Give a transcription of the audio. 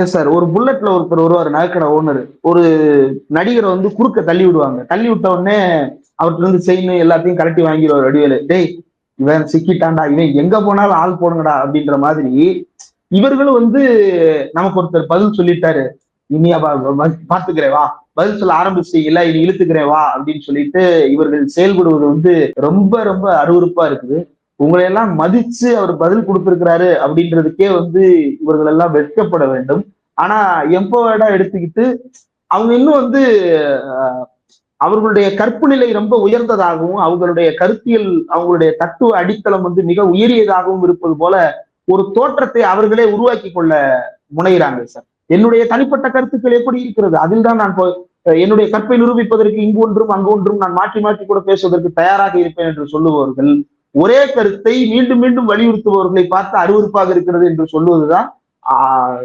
Yes sir ஒரு புல்லட்ல ஒருத்தர் வருவார் நகைக்கடை ஓனர் ஒரு நடிகரை வந்து குறுக்க தள்ளி விடுவாங்க. தள்ளி விட்ட உடனே அவர்கிட்ட இருந்து செயின் எல்லாத்தையும் கலட்டி வாங்கிடுவார் வடிவேலு டேய் இவன் சிக்கிட்டான்டா. இவன் எங்க போனாலும் ஆள் போடுங்கடா அப்படின்ற மாதிரி இவர்களும் வந்து நமக்கு ஒருத்தர் பதில் சொல்லிட்டாரு. இனியா பாத்துக்கிறேன் வா பதில் சொல்ல ஆரம்பிச்சீங்கல்ல இனி இழுத்துக்கிறேன் வா அப்படின்னு சொல்லிட்டு இவர்கள் செயல்படுவது வந்து ரொம்ப ரொம்ப அருவருப்பா இருக்குது. உங்களை எல்லாம் மதிச்சு அவர் பதில் கொடுத்திருக்கிறாரு அப்படின்றதுக்கே வந்து இவர்கள் எல்லாம் வெட்கப்பட வேண்டும். ஆனா எம்பவர்டா எடுத்துக்கிட்டு அவங்க இன்னும் வந்து அவர்களுடைய கற்பு நிலை ரொம்ப உயர்ந்ததாகவும் அவங்களுடைய கருத்தியல் அவங்களுடைய தத்துவ அடித்தளம் வந்து மிக உயரியதாகவும் இருப்பது போல ஒரு தோற்றத்தை அவர்களே உருவாக்கி கொள்ள முனைகிறாங்க சார். என்னுடைய தனிப்பட்ட கருத்துக்கள் எப்படி இருக்கிறது? அதில் தான் நான் என்னுடைய கற்பை நிரூபிப்பதற்கு இங்கு ஒன்றும் அங்கு ஒன்றும் நான் மாற்றி மாற்றி கூட பேசுவதற்கு தயாராக இருப்பேன் என்று சொல்லுபவர்கள் ஒரே கருத்தை மீண்டும் மீண்டும் வலியுறுத்துபவர்களை பார்த்து அருவருப்பாக இருக்கிறது என்று சொல்லுவதுதான் ஆஹ்,